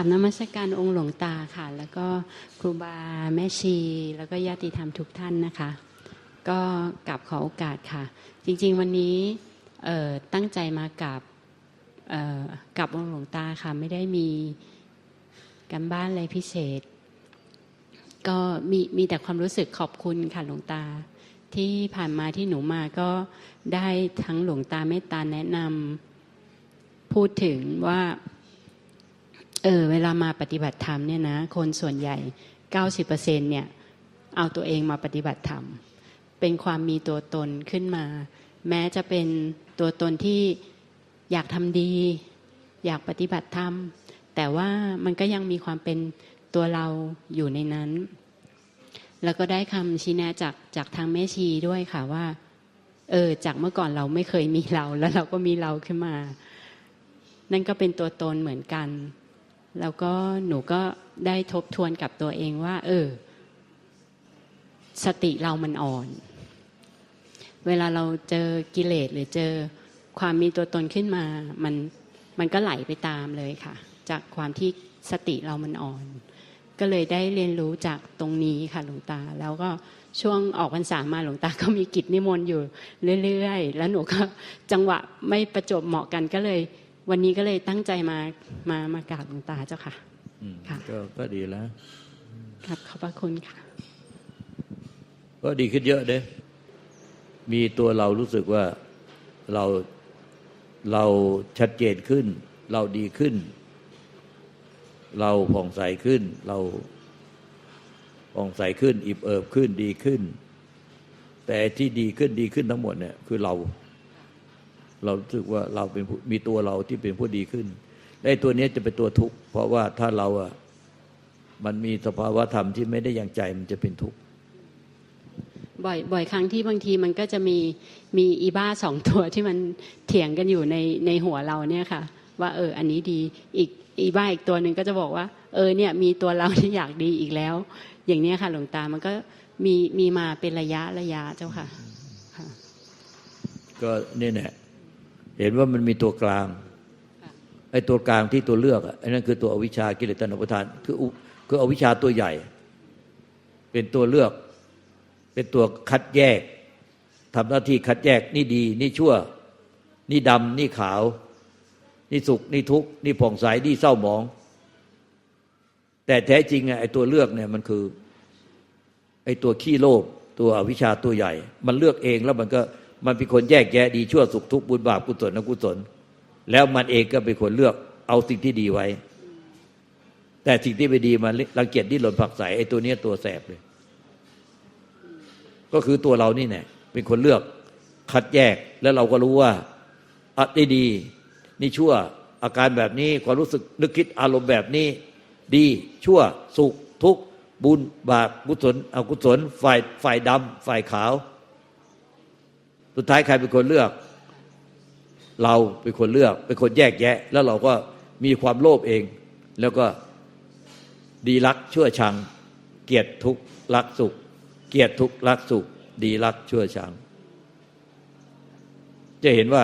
ราบนมัสการองค์หลวงตาค่ะ แล้วก็ครูบาแม่ชี แล้วก็ญาติธรรมทุกท่านนะคะ ก็กลับขอโอกาสค่ะ จริง ๆ วันนี้ตั้งใจมากับกับองค์หลวงตาค่ะไม่ได้มีการบ้านอะไรพิเศษ ก็มีมีแต่ความรู้สึกขอบคุณค่ะหลวงตา ที่ผ่านมาที่หนูมาก็ได้ทั้งหลวงตาเมตตาแนะนำพูดถึงว่า เออเวลามาปฏิบัติธรรมเนี่ยนะคนส่วนใหญ่ 90%เนี่ยเอาตัวเองมาปฏิบัติธรรม เป็นความมีตัวตนขึ้นมา แม้จะเป็นตัวตนที่อยากทำดี อยากปฏิบัติธรรม แต่ว่ามันก็ยังมีความเป็นตัวเราอยู่ในนั้น แล้วก็ได้คำชี้แนะจากจากทางแม่ชีด้วยค่ะว่าเออจากเมื่อก่อนเราไม่เคยมีเรา แล้วเราก็มีเราขึ้นมา นั่นก็เป็นตัวตนเหมือนกัน แล้วก็หนูก็ได้ทบทวนกับตัวเองว่า เออ สติเรามันอ่อน เวลาเราเจอกิเลสหรือเจอความมีตัวตนขึ้นมา มันมันก็ไหลไปตามเลยค่ะ จากความที่สติเรามันอ่อน ก็เลยได้เรียนรู้จากตรงนี้ค่ะหลวงตา แล้วก็ช่วงออกพรรษามาหลวงตาก็มีกิจนิมนต์อยู่เรื่อยๆ แล้วหนูก็จังหวะไม่ประจบเหมาะกันก็เลย วันนี้ก็เลยตั้งใจมามามากราบหลวงตาเจ้าค่ะอืมค่ะก็ก็ดีแล้วครับขอบพระคุณค่ะ ก็ดีขึ้นเยอะเด้มีตัวเรารู้สึกว่าเราเราชัดเจนขึ้น เราดีขึ้น เราผ่องใสขึ้น เราผ่องใสขึ้น อิบเอิบขึ้นดีขึ้น แต่ที่ดีขึ้นดีขึ้นทั้งหมดเนี่ยคือเรา เรารู้สึกว่าเราเป็นผู้มีตัวเราที่เป็นผู้ดีขึ้นและไอ้ตัวเนี้ยจะเป็นตัวทุกข์เพราะว่าถ้าเราอะมันมีสภาวะธรรมที่ไม่ได้อย่างใจมันจะเป็นทุกข์บ่อยบ่อยครั้งที่บางทีมันก็จะมีมีอีบ้าสองตัวที่มันเถียงกันอยู่ในในหัวเราเนี่ยค่ะ ว่าเออ อันนี้ดีอีกอีบ้าอีกตัวหนึ่งก็จะบอกว่า เออเนี่ย มีตัวเราที่อยากดีอีกแล้ว อย่างเนี้ยค่ะ หลวงตามันก็มีมีมาเป็นระยะระยะเจ้าค่ะค่ะก็เนี่ยแหละ เห็นว่ามันมีตัวกลางค่ะไอ้ตัวกลางที่ตัวเลือกอะไอ้นั่นคือตัวอวิชชากิเลสตัณหาอุปาทาน คืออุคืออวิชชาตัวใหญ่ เป็นตัวเลือก เป็นตัวคัดแยกทำหน้าที่คัดแยกนี่ดี นี่ชั่ว นี่ดำนี่ขาว นี่สุข นี่ทุกข์นี่ผ่องใสนี่เศร้าหมอง แต่แท้จริงอะไอ้ตัวเลือกเนี่ยมันคือไอ้ตัวขี้โลภตัวอวิชชาตัวใหญ่ มันเลือกเองแล้วมันก็ มันเป็นคนแยกแยะดีชั่วสุขทุกข์บุญบาปกุศลอกุศล แล้วมันเองก็เป็นคนเลือกเอาสิ่งที่ดีไว้ แต่สิ่งที่ไม่ดีมันรังเกียจดิ้นรนผักไสไอ้ตัวเนี้ยตัวแสบเลย ก็คือตัวเรานี่แน่เป็นคนเลือกคัดแยกแล้วเราก็รู้ว่าอัดได้ดี นี่ชั่วอาการแบบนี้ความรู้สึกนึกคิดอารมณ์แบบนี้ ดีชั่วสุขทุกข์บุญบาปกุศลอกุศล ฝ่ายฝ่ายดำฝ่ายขาว สุดท้ายใครเป็นคนเลือก เราเป็นคนเลือก เป็นคนแยกแยะ แล้วเราก็มีความโลภเอง แล้วก็ดีรักชั่วชัง เกียดทุกข์รักสุข เกียดทุกข์รักสุข ดีรักชั่วชัง จะเห็นว่า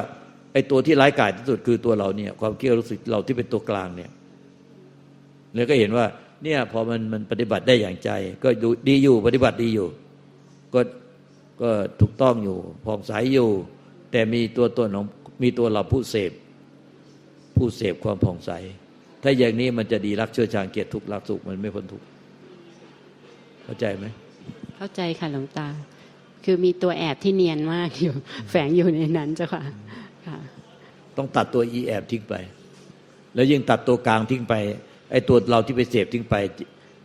ไอ้ตัวที่ร้ายกาจที่สุดคือตัวเราเนี่ย ความเกียวรู้สึกเราที่เป็นตัวกลางเนี่ยแล้วก็เห็นว่า เนี่ยพอมันมันปฏิบัติได้อย่างใจ ก็ดูดีอยู่ปฏิบัติดีอยู่ ก็ ก็ถูกต้องอยู่ผ่องใสอยู่ แต่มีตัวตนของมีตัวเราผู้เสพ ผู้เสพความผ่องใส ถ้าอย่างนี้มันจะดีรักเชื่อชางเกียรติทุกข์รักสุขมันไม่พ้นทุกข์เข้าใจไหมเข้าใจค่ะหลวงตา คือมีตัวแอบที่เนียนมากอยู่ แฝงอยู่ในนั้นเจ้าค่ะค่ะ ต้องตัดตัวอีแอบทิ้งไป แล้วยิ่งตัดตัวกลางทิ้งไปไอ้ตัวเราที่ไปเสพทิ้งไป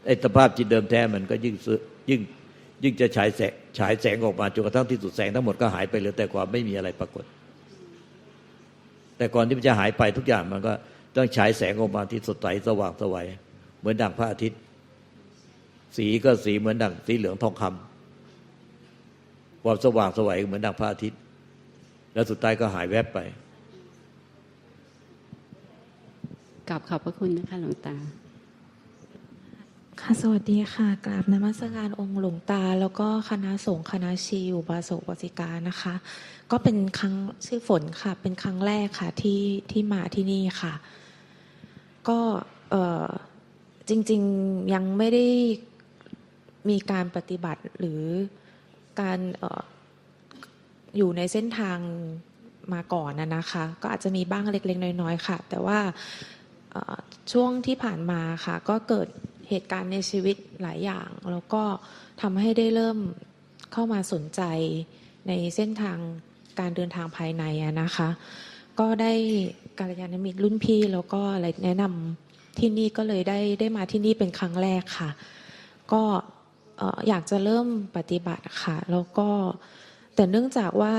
ไอ้สภาพจิตเดิมแท้มันก็ยิ่งซึยิ่งยิ่งจะฉายแสง ฉายแสงออกมาจนกระทั่งที่สุดแสงทั้งหมดก็หายไปเหลือแต่ความไม่มีอะไรปรากฏ แต่ก่อนที่มันจะหายไปทุกอย่างมันก็ต้องฉายแสงออกมาที่สดใสสว่างสวัยเหมือนดังพระอาทิตย์ สีก็สีเหมือนดังสีเหลืองทองคำความสว่างสวัยเหมือนดังพระอาทิตย์ แล้วสุดท้ายก็หายแวบไปกลับขอบพระคุณนะคะหลวงตา ค่ะสวัสดีค่ะกราบนมัสการองค์หลวงตา แล้วก็คณะสงฆ์คณะชีอุบาสกบาสิกานะคะ ก็เป็นครั้งชื่อฝนค่ะ เป็นครั้งแรกค่ะที่ที่มาที่นี่ค่ะ ก็เออจริง ๆ ยังไม่ได้มีการปฏิบัติหรือการอออยู่ในเส้นทางมาก่อนนะนะคะ ก็อาจจะมีบ้างเล็ก ๆ น้อย ๆ ค่ะ แต่ว่าช่วงที่ผ่านมาค่ะ ก็เกิด เหตุการณ์ในชีวิตหลายอย่าง แล้วก็ทำให้ได้เริ่มเข้ามาสนใจในเส้นทางการเดินทางภายในนะคะ ก็ได้กัลยาณมิตรรุ่นพี่ แล้วก็อะไรแนะนำที่นี่ก็เลยได้ได้มาที่นี่เป็นครั้งแรกค่ะ ก็เอ่ออยากจะเริ่มปฏิบัติค่ะ แล้วก็แต่เนื่องจากว่า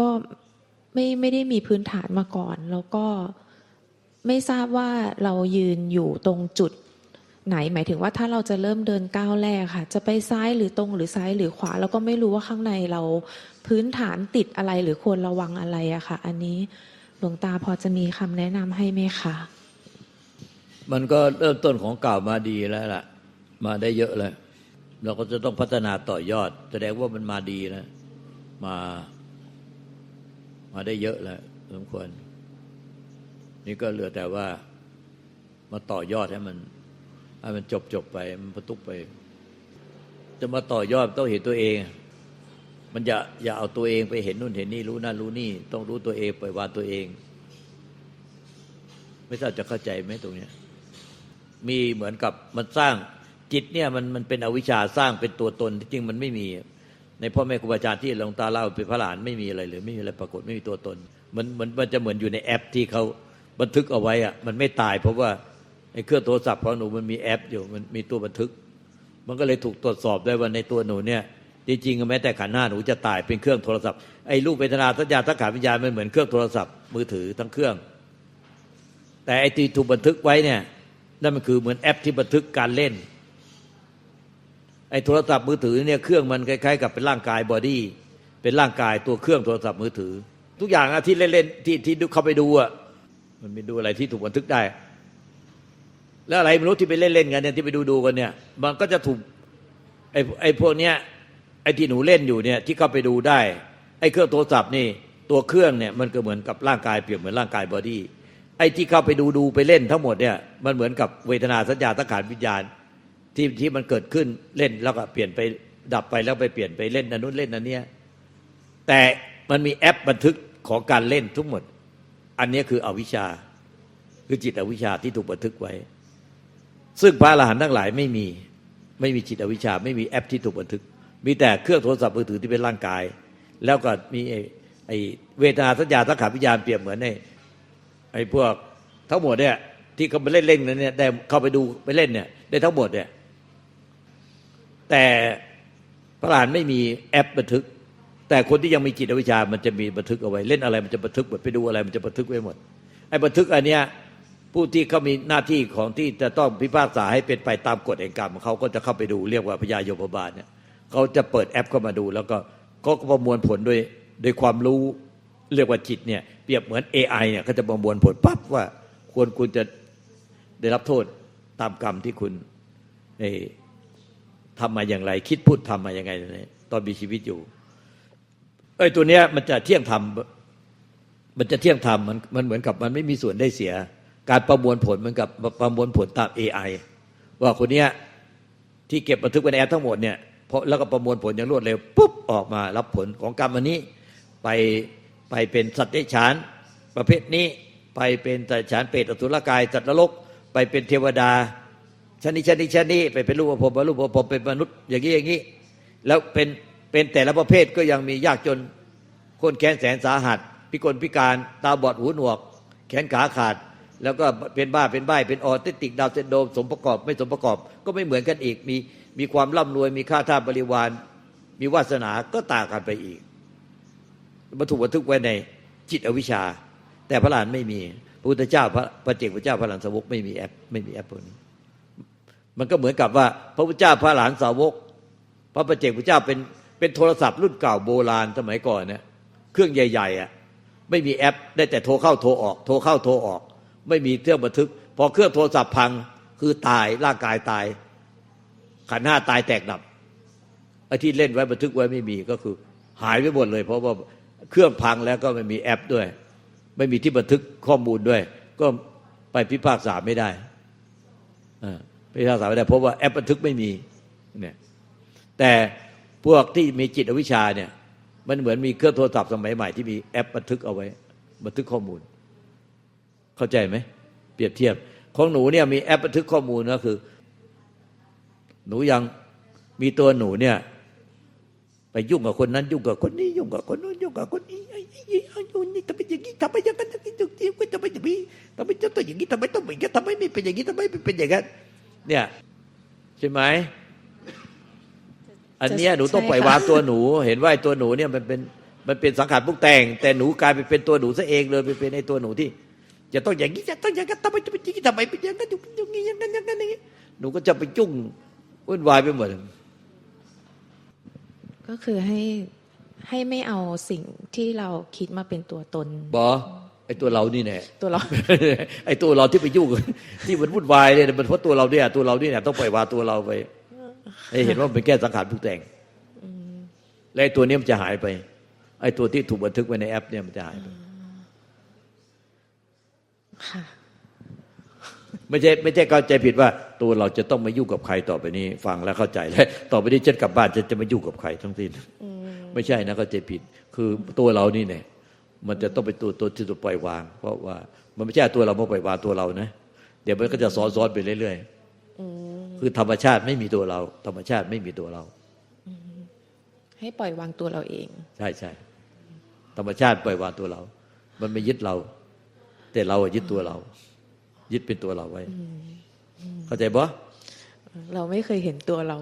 ก็ไม่ไม่ได้มีพื้นฐานมาก่อน แล้วก็ไม่ทราบว่าเรายืนอยู่ตรงจุด ไหน หมายถึงว่าถ้าเราจะเริ่มเดินก้าวแรกค่ะ จะไปซ้ายหรือตรงหรือซ้ายหรือขวาแล้วก็ไม่รู้ว่าข้างในเราพื้นฐานติดอะไรหรือควรระวังอะไรอะค่ะ อันนี้หลวงตาพอจะมีคำแนะนำให้ไหมคะมันก็เริ่มต้นของเก่ามาดีแล้วล่ะ มาได้เยอะเลยเราก็จะต้องพัฒนาต่อยอด แสดงว่ามันมาดีแล้วมา มาได้เยอะแล้วสมควร นี่ก็เหลือแต่ว่ามาต่อยอดให้มัน ให้มันจบจบไปมันประตุกไป จะมาต่อยอดต้องเห็นตัวเอง มันอย่าอย่าเอาตัวเองไปเห็นนู่นเห็นนี่รู้นั่นรู้นี่ ต้องรู้ตัวเองปล่อยวางตัวเอง ไม่ทราบจะเข้าใจไหมตรงเนี้ยมีเหมือนกับมันสร้างจิตเนี่ยมันมันเป็นอวิชชาสร้างเป็นตัวตนที่จริงมันไม่มี ในพ่อแม่ครูบาอาจารย์ที่หลวงตาเล่าเป็นพระหลานไม่มีอะไรเลยไม่มีอะไรปรากฏไม่มีตัวตน มันมันมันจะเหมือนอยู่ในแอปที่เขาบันทึกเอาไว้อะมันไม่ตายเพราะว่า ไอ้เครื่องโทรศัพท์ของหนูมันมีแอปอยู่มันมีตัวบันทึก มันก็เลยถูกตรวจสอบได้ว่าในตัวหนูเนี่ยจริงๆแม้แต่ขันหน้าหนูจะตายเป็นเครื่องโทรศัพท์ไอ้รูปเวทนาสัญญาทักขาวิญญาณมันเหมือนเครื่องโทรศัพท์มือถือทั้งเครื่อง แต่ไอ้ที่ถูกบันทึกไว้เนี่ยนั่นมันคือเหมือนแอปที่บันทึกการเล่น ไอ้โทรศัพท์มือถือเนี่ยเครื่องมันคล้ายๆ กับเป็นร่างกายบอดี้เป็นร่างกายตัวเครื่องโทรศัพท์มือถือ ทุกอย่างอะที่เล่นๆที่ที่เข้าไปดูอะมันไปดูอะไรที่ถูกบันทึกได้ แล้วอะไรไม่รู้ที่ไปเล่นๆกันเนี่ยที่ไปดูดูกันเนี่ย มันก็จะถูกไอ้ไอ้พวกเนี้ยไอ้ที่หนูเล่นอยู่เนี่ยที่เข้าไปดูได้ ไอ้เครื่องโทรศัพท์นี่ตัวเครื่องเนี่ยมันก็เหมือนกับร่างกายเปรียบเหมือนร่างกายบอดี้ไอ้ที่เข้าไปดูดูไปเล่นทั้งหมดเนี่ยมันเหมือนกับเวทนาสัญญาสังขารวิญญาณที่ที่มันเกิดขึ้นเล่นแล้วก็เปลี่ยนไปดับไปแล้วไปเปลี่ยนไปเล่นอันนู้นเล่นอันเนี้ยแต่มันมีแอปบันทึกของการเล่นทุกหมด อันนี้คืออวิชชาคือจิตอวิชชาที่ถูกบันทึกไว้ ซึ่งพระอรหันต์ทั้งหลายไม่มีไม่มีจิตอวิชชา ไม่มีแอปที่ถูกบันทึก มีแต่เครื่องโทรศัพท์มือถือที่เป็นร่างกาย แล้วก็มีไอ้ไอ้เวทนาสัญญาสังขารวิญญาณเปรียบเหมือนไอ้ไอ้พวกทั้งหมดเนี่ยที่เขาไปเล่นเล่นนั้นเนี่ยได้เข้าไปดูไปเล่นเนี่ยได้ทั้งหมดเนี่ยแต่พระอรหันต์ไม่มีแอปบันทึก แต่คนที่ยังมีจิตอวิชชา มันจะมีบันทึกเอาไว้ เล่นอะไรมันจะบันทึกหมดไปดูอะไร มันจะบันทึกไว้หมดไอ้บันทึกอันเนี้ย ผู้ที่เขามีหน้าที่ของที่จะต้องพิพากษาให้เป็นไปตามกฎแห่งกรรมเขาก็จะเข้าไปดูเรียกว่าพญายมบาลเนี่ยเขาจะเปิดแอปเข้ามาดู แล้วก็เขาก็ประมวลผลด้วยด้วยความรู้เรียกว่าจิตเนี่ยเปรียบเหมือน AI เนี่ยเขาจะประมวลผลปั๊บว่าควรคุณจะได้รับโทษตามกรรมที่คุณทำมาอย่างไร คิดพูดทำมาอย่างไงเนี่ยตอนมีชีวิตอยู่เอ้ตัวเนี้ยมันจะเที่ยงธรรมมันจะเที่ยงธรรมมันมันเหมือนกับมันไม่มีส่วนได้เสีย การประมวลผลเหมือนกับประมวลผลตาม AI ว่าคนเนี้ยที่เก็บบันทึกไว้ในแอปทั้งหมดเนี่ยเพราะแล้วก็ประมวลผลอย่างรวดเร็วปุ๊บออกมารับผลของกรรมอันนี้ไปไปเป็นสัตว์เดรัจฉานประเภทนี้ไปเป็นสัตว์เดรัจฉานเปรตอสุรกายสัตว์นรก ไปเป็นเทวดาชนิดชนิดชนิดไปเป็นรูปภพรูปภพเป็นมนุษย์อย่างนี้อย่างนี้ แล้วเป็นเป็นแต่ละประเภทก็ยังมียากจนคนแค้นแสนสาหัส พิกลพิการตาบอดหูหนวก แขนขาขาด แล้วก็เป็นบ้าเป็นใบ้เป็นออทิสติกดาวน์ซินโดมสมประกอบไม่สมประกอบ ก็ไม่เหมือนกันอีก มีมีความร่ำรวยมีค่าท่าบริวาร มีวาสนาก็ต่างกันไปอีกมันถูกบันทึกไว้ในจิตอวิชชา แต่พระหลานไม่มีพระพุทธเจ้าพระพระเจกพระเจ้าพระหลานสาวกไม่มีแอปไม่มีแอปพวกนี้มันก็เหมือนกับว่า พระพุทธเจ้าพระหลานสาวก พระประเจกพระเจ้าเป็นเป็นโทรศัพท์รุ่นเก่าโบราณสมัยก่อนเนี่ยเครื่องใหญ่ๆอะไม่มีแอป ได้แต่โทรเข้าโทรออก โทรเข้าโทรออก ไม่มีเครื่องบันทึก พอเครื่องโทรศัพท์พังคือตายร่างกายตาย ขันห้าตายแตกดับไอ้ที่เล่นไว้บันทึกไว้ไม่มีก็คือ หายไปหมดเลย เพราะว่าเครื่องพังแล้วก็ไม่มีแอปด้วย ไม่มีที่บันทึกข้อมูลด้วย ก็ไปพิพากษาไม่ได้พิพากษาไม่ได้เพราะว่าแอปบันทึกไม่มีเนี่ยแต่พวกที่มีจิตอวิชชาเนี่ยมันเหมือนมีเครื่องโทรศัพท์สมัยใหม่ที่มีแอปบันทึกเอาไว้ บันทึกข้อมูล เข้าใจไหมเปรียบเทียบ ของหนูเนี่ยมีแอปบันทึกข้อมูลก็คือ หนูยังมีตัวหนูเนี่ยไปยุ่งกับคนนั้นยุ่งกับคนนี้ยุ่งกับคนนู้นยุ่งกับคนนี้ไอ้ไอ้ไอ้ไอ้ไอ้นี่ทำไมอย่างนี้ทำไมอย่างนั้นอย่างนี้อย่างนี้ทำไมอย่างนี้ทำไมจะต้องอย่างนี้ทำไมต้องอย่างนี้ทำไมไม่เป็นอย่างนี้ทำไมไม่เป็นอย่างนั้นเนี่ยใช่ไหมอันเนี้ยหนูต้องปล่อยวางตัวหนู เห็นว่าไอ้ตัวหนูเนี่ยมันเป็นมันเป็นสังขารปรุงแต่ง แต่หนูกลายไปเป็นตัวหนูซะเองเลยไปเป็นไอ้ตัวหนูที่ จะต้องอย่างนี้จะต้องอย่างนั้นทำไมจะเป็นอย่างนี้ทำไมเป็นอย่างนั้นอย่างนี้อย่างนั้นอย่างนั้นอย่างนี้หนูก็จะไปจุ้งวุ่นวายไปหมดก็คือให้ให้ไม่เอาสิ่งที่เราคิดมาเป็นตัวตนบอไอ้ตัวเรานี่แน่ตัวเรา ไอ้ตัวเราที่ไปยุ่งที่มันวุ่นวายเนี่ยมันเพราะตัวเราเนี่ยตัวเราเนี่ยต้องปล่อยวางตัวเราไปให้เห็นว่ามันเป็นแค่สังขารปรุงแต่งและไอ้ตัวเนี้ยมันจะหายไป ไอ้ตัวที่ถูกบันทึกไว้ในแอปเนี่ยมันจะหายไปค่ะ ไม่ใช่ไม่ใช่เข้าใจผิดว่า ตัวเราจะต้องมายุ่งกับใครต่อไปนี้ ฟังแล้วเข้าใจแล้วต่อไปนี้ฉันกลับบ้านฉันจะไม่ยุ่งกับใครทั้งสิ้นไม่ใช่นะเข้าใจผิด คือตัวเรานี่เนี่ย มันจะต้องเป็นตัวตัวที่ถูกปล่อยวาง เพราะว่ามันไม่ใช่ตัวเรามาปล่อยวางตัวเรานะ เดี๋ยวมันก็จะซ้อนๆไปเรื่อยๆคือธรรมชาติไม่มีตัวเรา ธรรมชาติไม่มีตัวเราให้ปล่อยวางตัวเราเอง ใช่ใช่ธรรมชาติปล่อยวางตัวเรา มันไม่ยึดเรา แต่เราอะยึดตัวเรา ยึดเป็นตัวเราไว้ เข้าใจปะเราไม่เคยเห็นตัวเรา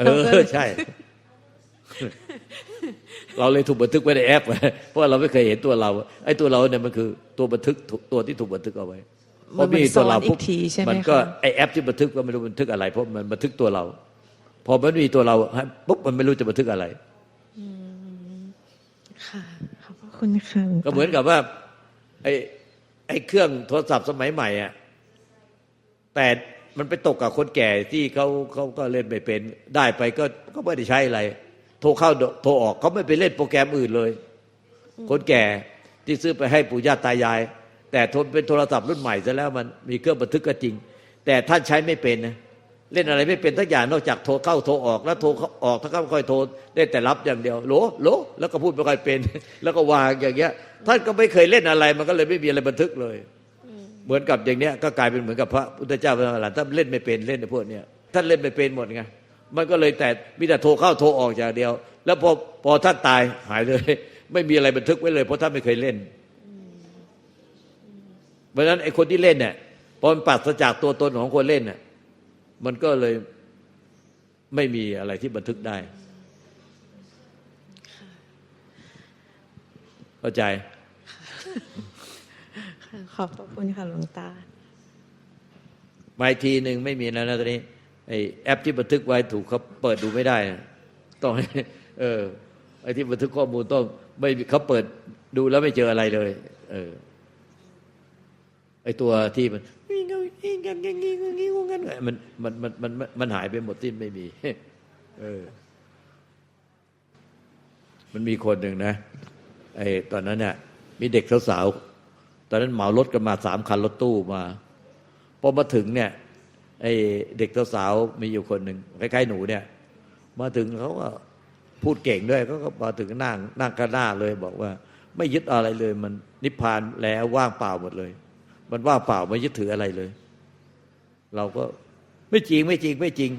เออใช่ เราเลยถูกบันทึกไว้ในแอปเพราะเราไม่เคยเห็นตัวเรา ไอ้ตัวเราเนี่ยมันคือตัวบันทึกตัวที่ถูกบันทึกเอาไว้พอมีตัวเราปุ๊บมันซ้อนอีกทีใช่ไหมมันก็คะไอ้แอปที่บันทึกก็ไม่รู้บันทึกอะไร เพราะมันบันทึกตัวเรา พอมันมีตัวเราปุ๊บมันไม่รู้จะบันทึกอะไรค่ะขอบพระคุณค่ะลวงตาก็เหมือนกับว่า ไอ้ ไอ้เครื่องโทรศัพท์สมัยใหม่อะแต่มันไปตกกับคนแก่ที่เขาเขาก็เล่นไม่เป็นได้ไปก็ก็ไม่ได้ใช้อะไร โทรเข้าโทรออกเขาไม่ไปเล่นโปรแกรมอื่นเลย คนแก่ที่ซื้อไปให้ปู่ย่าตายาย แต่ทนเป็นโทรศัพท์รุ่นใหม่ซะแล้วมันมีเครื่องบันทึกก็จริง แต่ท่านใช้ไม่เป็นนะ เล่นอะไรไม่เป็นทักอย่างนอกจากโทรเข้าโทรออกแล้วโทรออกถ้าเขาไม่ค่อยโทรได้แต่รับอย่างเดียวโหลโหลแล้วก็พูดไม่ค่อยเป็น แล้วก็วางอย่างเงี้ยท่านก็ไม่เคยเล่นอะไรมันก็เลยไม่มีอะไรบันทึกเลย เหมือนกับอย่างเนี้ยก็กลายเป็นเหมือนกับพระพุทธเจ้าพระอรหันต์ท่านเล่นไม่เป็นเล่นในพวกเนี้ยท่านเล่นไม่เป็นหมดไงมันก็เลยแต่มีแต่โทรเข้าโทรออกอย่างเดียว แล้วพอพอท่านตายหายเลย ไม่มีอะไรบันทึกไว้เลย เพราะท่านไม่เคยเล่นเพราะฉะนั้นไอ้คนที่เล่นเนี่ยพอมันปราศจากตัวตนของคนเล่นเนี่ย มันก็เลยไม่มีอะไรที่บันทึกได้ เข้าใจค่ะขอบพระคุณค่ะหลวงตามาอีกทีหนึ่งไม่มีแล้วนะตอนนี้ไอแอปที่บันทึกไว้ถูกเขาเปิดดูไม่ได้นะต้องให้เออไอที่บันทึกข้อมูลต้องไม่เขาเปิดดูแล้วไม่เจออะไรเลย เออไอตัวที่มัน งี้งันมันมันมันมันมันหายไปหมดที่ไม่มี เออ มันมีคนหนึ่งนะไอ้ตอนนั้นเนี่ยมีเด็กสาวๆตอนนั้นเหมารถกันมาสามคันรถตู้มาพอมาถึงเนี่ยไอ้เด็กสาวๆมีอยู่คนหนึ่งคล้ายๆหนูเนี่ย มาถึงเขาก็พูดเก่งด้วยเขาก็มาถึงนั่งนั่งกันหน้าเลย บอกว่า ไม่ยึดอะไรเลย มันนิพพานแล้วว่างเปล่าหมดเลย มันว่างเปล่าไม่ยึดถืออะไรเลย เราก็ไม่จริงไม่จริงไม่จริง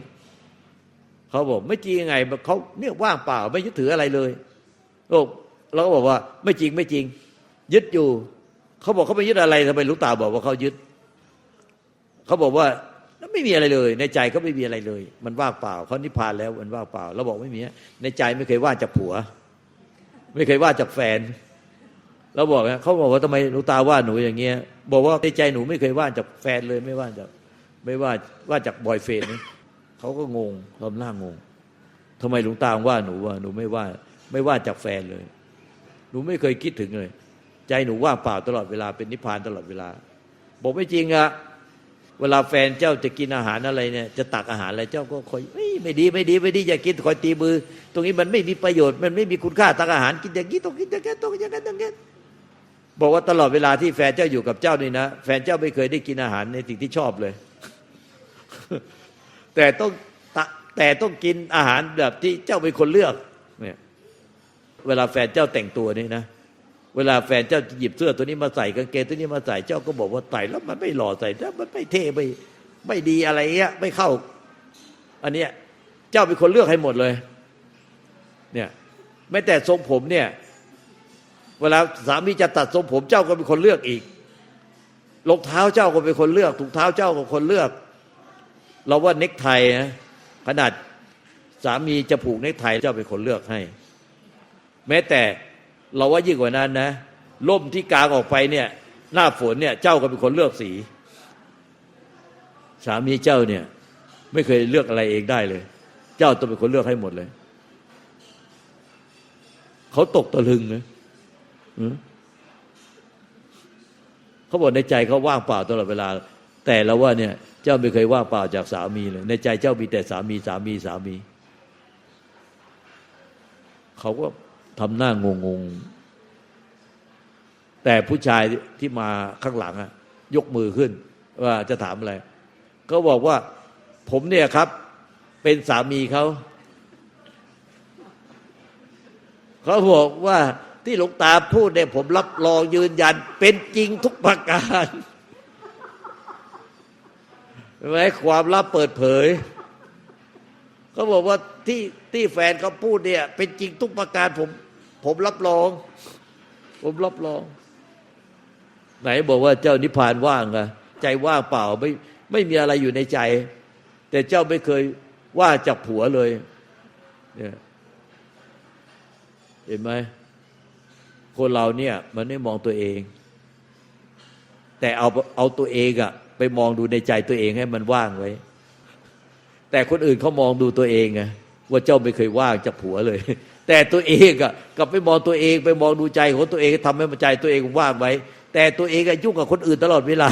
เขาบอกไม่จริงยังไงเขาเนี่ยว่างเปล่าไม่ยึดถืออะไรเลยโอ้เราก็บอกว่า ไม่จริงไม่จริง ยึดอยู่ เขาบอกเขาไม่ยึดอะไรทำไมลูกตาบอกว่าเขายึด เขาบอกว่าไม่มีอะไรเลย ในใจเขาไม่มีอะไรเลย มันว่างเปล่าเขานิพพานแล้วมันว่างเปล่าเราบอกไม่มีในใจไม่เคยว่าจากผัว ไม่เคยว่าจากแฟนเราบอกเขาบอกว่าทำไมหนูตาว่าหนูอย่างเงี้ย บอกว่าในใจหนูไม่เคยว่าจากแฟนเลยไม่ว่าจาก ไม่ว่าว่าจากบอยเฟนนะเขาก็งงทำหน้างงทำไมหลวงตาว่าหนูว่าหนูไม่ว่า ไม่ว่าจากแฟนเลย หนูไม่เคยคิดถึงเลย ใจหนูว่างเปล่าตลอดเวลาเป็นนิพพานตลอดเวลา บอกไม่จริงอะเวลาแฟนเจ้าจะกินอาหารอะไรเนี่ยจะตักอาหารอะไรเจ้าก็คอยเอ้ยไม่ดีไม่ดีไม่ดีอย่ากินคอยตีมือ ตรงนี้มันไม่มีประโยชน์มันไม่มีคุณค่าตักอาหารกินอย่างนี้ต้องกินอย่างนี้ต้องอย่างนั้นอย่างนี้บอกว่าตลอดเวลาที่แฟนเจ้าอยู่กับเจ้านี่นะ แฟนเจ้าไม่เคยได้กินอาหารในสิ่งที่ชอบเลย แต่ต้องแต่ต้องกินอาหารแบบที่เจ้าเป็นคนเลือกเนี่ยเวลาแฟนเจ้าแต่งตัวนี่นะเวลาแฟนเจ้าหยิบเสื้อตัวนี้มาใส่กางเกงตัวนี้มาใส่เจ้าก็บอกว่าใส่แล้วมันไม่หล่อใส่แล้วมันไม่เท่ไม่ไม่ดีอะไรเงี้ยไม่เข้า อันเนี้ยเจ้าเป็นคนเลือกให้หมดเลย เนี่ยแม้แต่ทรงผมเนี่ย เวลาสามีจะตัดทรงผมเจ้าก็เป็นคนเลือกอีกรองเท้าเจ้าก็เป็นคนเลือกถุงเท้าเจ้าก็คนเลือก เราว่าเน็กไทนะขนาดสามีจะผูกเน็กไทเจ้าเป็นคนเลือกให้ แม้แต่เราว่ายิ่งกว่านั้นนะล่มที่กางออกไปเนี่ย หน้าฝนเนี่ย เจ้าก็เป็นคนเลือกสี สามีเจ้าเนี่ย ไม่เคยเลือกอะไรเองได้เลย เจ้าต้องเป็นคนเลือกให้หมดเลยเขาตกตะลึงนะอืมเขาบอกในใจเขาว่างเปล่าตลอดเวลา แต่เราว่าเนี่ย จ้าไม่เคยว่างเปล่าจากสามีเลย ในใจเจ้ามีแต่สามีสามีสามี เขาก็ทำหน้างงงแต่ผู้ชายที่มาข้างหลังอะยกมือขึ้น ว่าจะถามอะไร ก็บอกว่า ผมเนี่ยครับ เป็นสามีเขาเขาบอกว่าที่หลวงตาพูดเนี่ยผมรับรองยืนยันเป็นจริงทุกประการ ไหมความลับเปิดเผยเขาบอกว่าที่ที่แฟนเขาพูดเนี่ย เป็นจริงทุกประการผม ผมรับรอง ผมรับรอง ไหนบอกว่าเจ้านิพพานว่างอะใจว่างเปล่าไม่ไม่มีอะไรอยู่ในใจ แต่เจ้าไม่เคยว่าจากผัวเลย เนี่ยเห็นไหมคนเราเนี่ย มันไม่มองตัวเอง แต่เอาเอาตัวเองอะ ไปมองดูในใจตัวเองให้มันว่างไว้ แต่คนอื่นเขามองดูตัวเองไงว่าเจ้าไม่เคยว่างจากผัวเลย แต่ตัวเองอะกลับไปมองตัวเองไปมองดูใจของตัวเองทำให้มันใจตัวเองว่างไว้ แต่ตัวเองอะยุ่งกับคนอื่นตลอดเวลา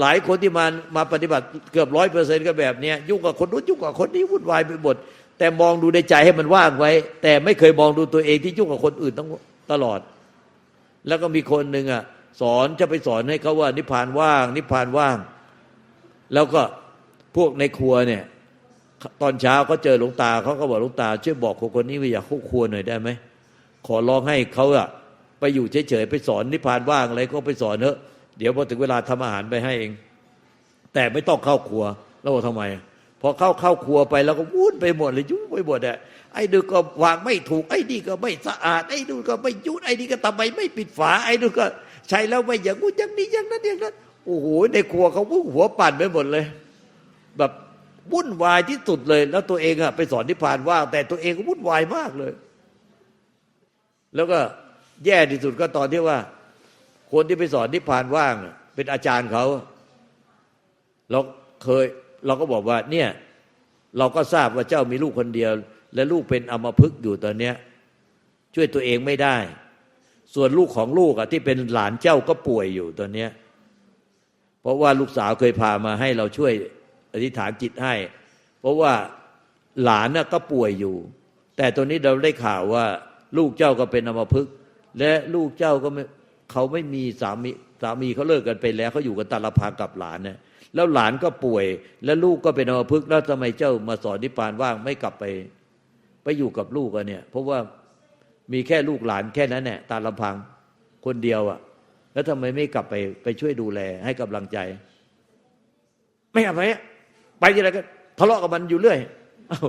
หลายคนที่มามาปฏิบัติเกือบร้อยเปอร์เซ็นต์ก็แบบเนี้ยยุ่งกับคนนู้นยุ่งกับคนนี้วุ่นวายไปหมดแต่มองดูในใจให้มันว่างไว้ แต่ไม่เคยมองดูตัวเองที่ยุ่งกับคนอื่นต้องตลอด แล้วก็มีคนหนึ่งอะ สอนจะไปสอนให้เขาว่า นิพพานว่าง นิพพานว่าง แล้วก็พวกในครัวเนี่ย ตอนเช้าเขาเจอหลวงตาเขาก็บอกหลวงตาช่วยบอกคนคนนี้ว่าอย่าเข้าครัวหน่อยได้ไหมขอร้องให้เขาอะไปอยู่เฉยๆไปสอนนิพพานว่างอะไรก็ไปสอนเถอะเดี๋ยวพอถึงเวลาทำอาหารไปให้เอง แต่ไม่ต้องเข้าครัวแล้วบอกทำไมพอเข้าเข้าครัวไปแล้วก็วุ่นไปหมดเลยยุ่งไปหมดอะไอ้ดูก็วางไม่ถูกไอ้นี่ก็ไม่สะอาดไอ้ดูก็ไม่ยุ่ไอ้นี่ก็ทำไมไม่ปิดฝาไอ้ดูก็ ใช้แล้วไม่อย่างงู้นอย่างนี้อย่างนั้นอย่างนั้นโอ้โหในครัวเขาหัวปั่นไปหมดเลย แบบวุ่นวายที่สุดเลย แล้วตัวเองอะไปสอนนิพพานว่างแต่ตัวเองก็วุ่นวายมากเลย แล้วก็แย่ที่สุดก็ตอนที่ว่า คนที่ไปสอนนิพพานว่างเป็นอาจารย์เขาเราเคย เราก็บอกว่า เนี่ย เราก็ทราบว่าเจ้ามีลูกคนเดียว และลูกเป็นอัมพฤกอยู่ตอนเนี้ย ช่วยตัวเองไม่ได้ ส่วนลูกของลูกอะที่เป็นหลานเจ้าก็ป่วยอยู่ตอนเนี้ยเพราะว่าลูกสาวเคยพามาให้เราช่วยอธิษฐานจิตให้ เพราะว่าหลานน่ะก็ป่วยอยู่ แต่ตอนนี้เราได้ข่าวว่า ลูกเจ้าก็เป็นอมพฤกษ์และลูกเจ้าก็ไม่เขาไม่มีสามีสามีเขาเลิกกันไปแล้วเขาอยู่กันตาลพากับหลานเนี่ยแล้วหลานก็ป่วย และลูกก็เป็นอมพฤกษ์แล้วทำไมเจ้ามาสอนนิพพานว่างไม่กลับไป ไปอยู่กับลูกอะเนี่ย เพราะว่า มีแค่ลูกหลานแค่นั้นแหละตาลพังคนเดียวอะแล้วทำไมไม่กลับไปไปช่วยดูแลให้กำลังใจ ไม่เอาไปไปที่ไรก็ทะเลาะกับมันอยู่เรื่อยเอา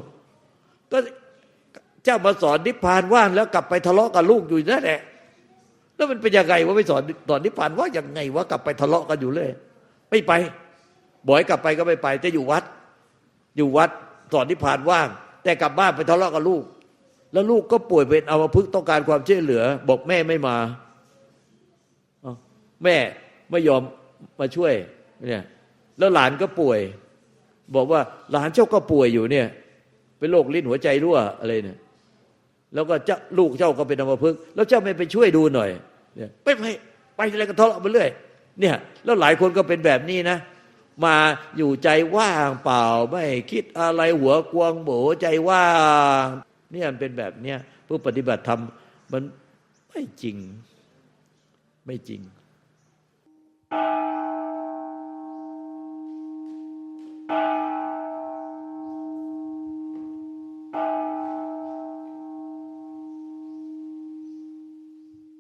ก็เจ้ามาสอนนิพพานว่างแล้วกลับไปทะเลาะกับลูกอยู่นั่นแหละแล้วมันเป็นยังไงว่าไปสอนสอนนิพพานว่ายังไงว่ากลับไปทะเลาะกันอยู่เลยไม่ไปบ่อยกลับไปก็ไม่ไป จะอยู่วัด อยู่วัดสอนนิพพานว่าง แต่กลับบ้านไปทะเลาะกับลูก แล้วลูกก็ป่วยเป็นอัมพฤกษ์ต้องการความช่วยเหลือ บอกแม่ไม่มาแม่ไม่ยอมมาช่วยเนี่ยแล้วหลานก็ป่วย บอกว่าหลานเจ้าก็ป่วยอยู่เนี่ยเป็นโรคลิ้นหัวใจรั่วอะไรเนี่ยแล้วก็เจ้าลูกเจ้าก็เป็นอัมพฤกษ์แล้วเจ้าไม่ไปช่วยดูหน่อยเนี่ยไปไปไปอะไรก็ทะเลาะไปเรื่อยเนี่ยแล้วหลายคนก็เป็นแบบนี้นะ มาอยู่ใจว่างเปล่าไม่คิดอะไรหัวกวงโบใจว่าง นี่ยมันเป็นแบบเนี้ยผู้ปฏิบัติธรรมมันไม่จริงไม่จริง